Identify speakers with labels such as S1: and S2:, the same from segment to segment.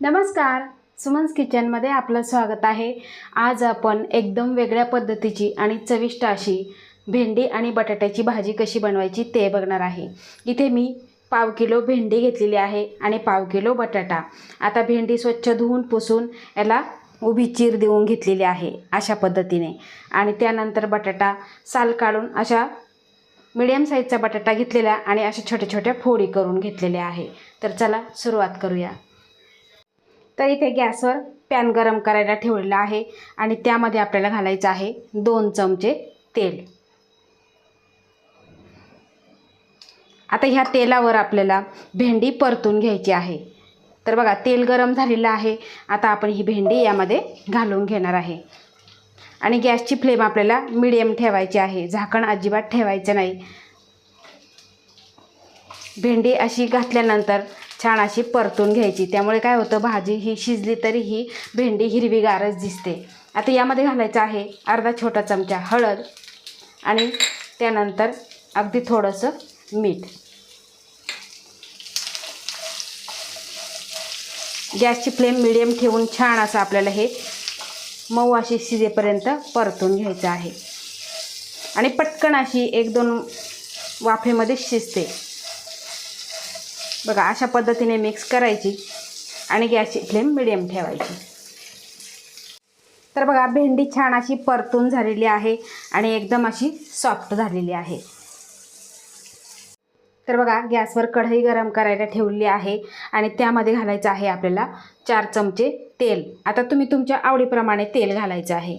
S1: नमस्कार. सुमन्स किचनमध्ये आपलं स्वागत आहे. आज आपण एकदम वेगळ्या पद्धतीची आणि चविष्ट अशी भेंडी आणि बटाट्याची भाजी कशी बनवायची ते बघणार आहे. इथे मी पाव किलो भेंडी घेतलेली आहे आणि पाव किलो बटाटा. आता भेंडी स्वच्छ धुवून पुसून याला उभी चीर देऊन घेतलेली आहे अशा पद्धतीने. आणि त्यानंतर बटाटा साल काढून अशा मिडियम साईजचा बटाटा घेतलेला आणि अशा छोट्या छोट्या फोडी करून घेतलेल्या आहे. तर चला सुरुवात करूया. तर इथे गॅसवर पॅन गरम करायला ठेवलेला आहे आणि त्यामध्ये आपल्याला घालायचं आहे दोन चमचे तेल. आता ह्या तेलावर आपल्याला भेंडी परतून घ्यायची आहे. तर बघा तेल गरम झालेलं आहे. आता आपण ही भेंडी यामध्ये घालून घेणार आहे. आणि गॅसची फ्लेम आपल्याला मिडियम ठेवायची आहे. झाकण अजिबात ठेवायचं नाही. भेंडी अशी घातल्यानंतर छान अशी परतून घ्यायची. त्यामुळे काय होतं भाजी ही शिजली तरी ही भेंडी हिरवीगारच दिसते. आता यामध्ये घालायचं आहे अर्धा छोटा चमचा हळद आणि त्यानंतर अगदी थोडंसं मीठ. गॅसची फ्लेम मिडियम ठेवून छान असं आपल्याला हे मऊ अशी शिजेपर्यंत परतून घ्यायचं आहे. आणि पटकन अशी एक दोन वाफेमध्ये शिजते. बघा अशा पद्धतीने मिक्स करायची आणि गॅसची फ्लेम मिडियम ठेवायची. तर बघा भेंडी छान अशी परतून झालेली आहे आणि एकदम अशी सॉफ्ट झालेली आहे. तर बघा गॅसवर कढई गरम करायला ठेवली आहे आणि त्यामध्ये घालायचं आहे आपल्याला चार चमचे तेल. आता तुम्ही तुमच्या आवडीप्रमाणे तेल घालायचं आहे.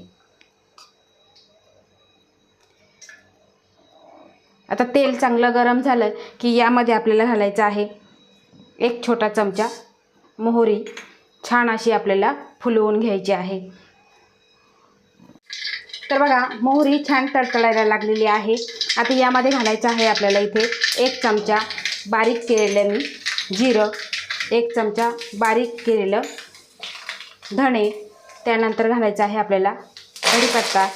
S1: आता तेल चांगलं गरम झालं की यामध्ये आपल्याला घालायचं आहे एक छोटा चमचा मोहरी छान अशी आपल्याला फुलवून घ्यायची आहे. तर बघा मोहरी छान तडतडायला लागलेली आहे. आता यामध्ये घालायचं आहे आपल्याला इथे एक चमचा बारीक केलेलं मी जिरं एक चमचा बारीक केलेलं धणे त्यानंतर घालायचं आहे आपल्याला कढीपत्ता.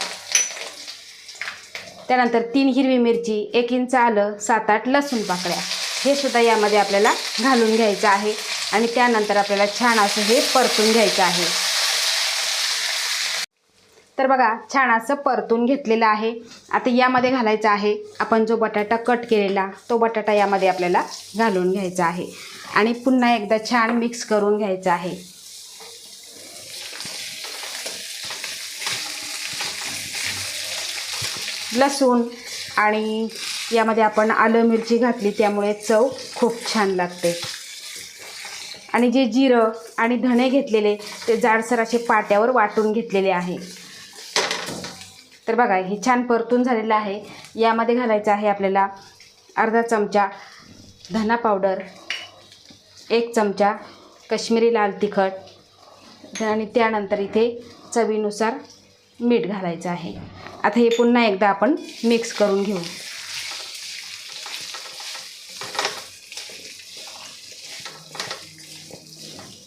S1: त्यानंतर तीन हिरवी मिरची एक इंच आलं सात आठ लसूण पाकळ्या. हे सुद्धा यामध्ये आपल्याला घालून घ्यायचं आहे. आणि त्यानंतर आपल्याला छान असं हे परतून घ्यायचं आहे. तर बघा छान असं परतून घेतलेलं आहे. आता यामध्ये घालायचं आहे. आपण जो बटाटा कट केलेला तो बटाटा यामध्ये आपल्याला घालून घ्यायचा आहे. आणि पुन्हा एकदा छान मिक्स करून घ्यायचं आहे. लसूण आणि यामध्ये आपण आलं मिरची घातली त्यामुळे चव खूप छान लागते. आणि जे जिरं आणि धणे घेतलेले ते जाडसर असे पाट्यावर वाटून घेतलेले आहे. तर बघा हे छान परतून झालेलं आहे. यामध्ये घालायचं आहे आपल्याला अर्धा चमचा धना पावडर एक चमचा कश्मीरी लाल तिखट आणि त्यानंतर इथे चवीनुसार मीठ घालायचं आहे. आता हे पुन्हा एकदा आपण मिक्स करून घेऊ.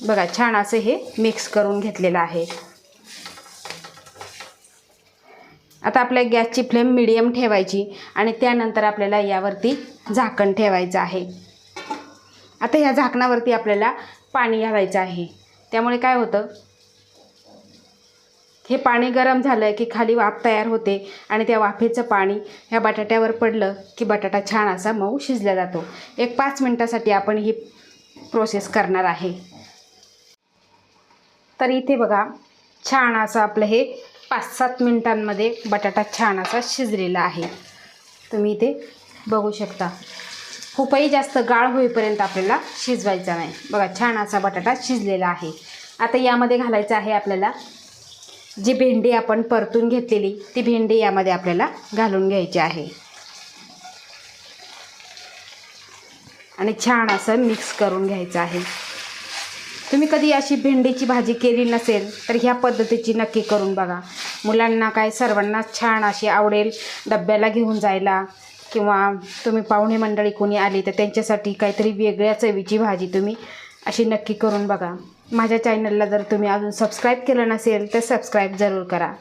S1: बघा छान असं हे मिक्स करून घेतलेलं आहे. आता आपल्या गॅसची फ्लेम मिडियम ठेवायची आणि त्यानंतर आपल्याला यावरती झाकण ठेवायचं आहे. आता ह्या झाकणावरती आपल्याला पाणी घालायचं आहे. त्यामुळे काय होतं? हे पाणी गरम झालं की खाली वाफ तयार होते आणि त्या वाफेचं पाणी ह्या बटाट्यावर पडलं की बटाटा छान असा मऊ शिजला जातो. एक पाच मिनटासाठी आपण ही प्रोसेस करणार आहे. तर इथे बघा छान असं आपलं हे पाच सात मिनटांमध्ये बटाटा छान असा शिजलेला आहे. तुम्ही इथे बघू शकता. खूपही जास्त गाळ होईपर्यंत आपल्याला शिजवायचा नाही. बघा छान असा बटाटा शिजलेला आहे. आता यामध्ये घालायचं आहे आपल्याला जी भेंडी आपण परतून घेतलेली ती भेंडी यामध्ये आपल्याला घालून घ्यायची आहे. आणि छान असं मिक्स करून घ्यायचं आहे. तुम्ही कधी अशी भेंडीची भाजी केली नसेल तर ह्या पद्धतीची नक्की करून बघा. मुलांना काय सर्वांना छान अशी आवडेल डब्याला घेऊन जायला. किंवा तुम्ही पाहुणे मंडळी कोणी आली तर त्यांच्यासाठी काहीतरी वेगळ्या चवीची भाजी तुम्ही अशी नक्की करून बघा. माझ्या चॅनलला जर तुम्ही अजून सबस्क्राईब केलं नसेल तर सबस्क्राईब जरूर करा.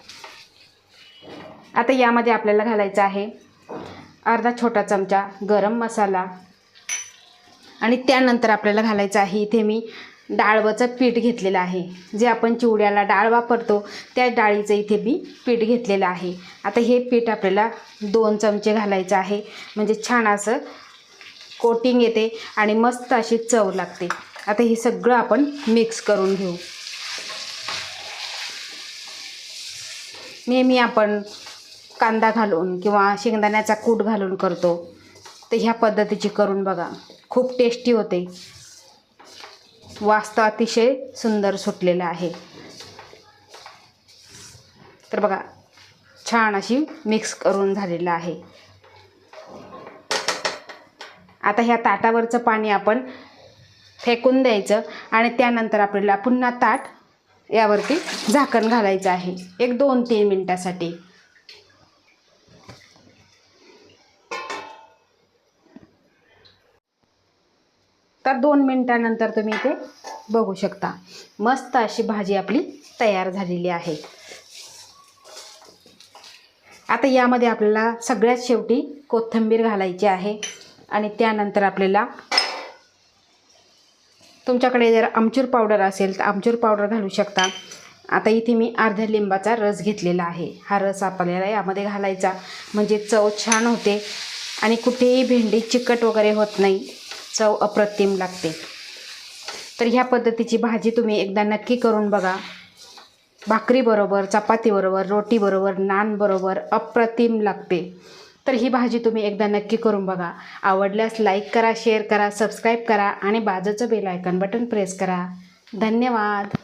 S1: आता यामध्ये आपल्याला घालायचं आहे अर्धा छोटा चमचा गरम मसाला. आणि त्यानंतर आपल्याला घालायचं आहे इथे मी डाळवचं पीठ घेतलेलं आहे. जे आपण चिवड्याला डाळ वापरतो त्या डाळीचं इथे मी पीठ घेतलेलं आहे. आता हे पीठ आपल्याला दोन चमचे घालायचं आहे. म्हणजे छान असं कोटिंग येते आणि मस्त अशी चव लागते. आता हे सगळं आपण मिक्स करून घेऊ. नेहमी आपण कांदा घालून किंवा शेंगदाण्याचा कूट घालून करतो. तर ह्या पद्धतीची करून बघा. खूप टेस्टी होते. वास्तव अतिशय सुंदर सुटलेला आहे. तर बघा छान अशी मिक्स करून झालेलं आहे. आता ह्या ताटावरचं पाणी आपण फेकून द्यायचं आणि त्यानंतर आपल्याला पुन्हा ताट यावरती झाकण घालायचं आहे. एक दोन तीन मिनटासाठी. तर दोन मिनटानंतर तुम्ही ते बघू शकता. मस्त अशी भाजी आपली तयार झालेली आहे. आता यामध्ये आपल्याला सगळ्यात शेवटी कोथिंबीर घालायची आहे. आणि त्यानंतर आपल्याला तुमच्याकडे जर आमचूर पावडर असेल तर आमचूर पावडर घालू शकता. आता इथे मी अर्ध्या लिंबाचा रस घेतलेला आहे. हा रस आपल्याला यामध्ये घालायचा. म्हणजे चव छान होते. आणि कुठेही भेंडी चिकट वगैरे होत नाही. चव अप्रतिम लागते. तर ह्या पद्धतीची भाजी तुम्ही एकदा नक्की करून बघा. भाकरीबरोबर चपातीबरोबर रोटीबरोबर नानबरोबर अप्रतिम लागते. तर ही भाजी तुम्ही एकदा नक्की करून बघा. आवडल्यास लाईक करा शेअर करा सबस्क्राईब करा आणि बाजूचं बेल आयकन बटन प्रेस करा. धन्यवाद.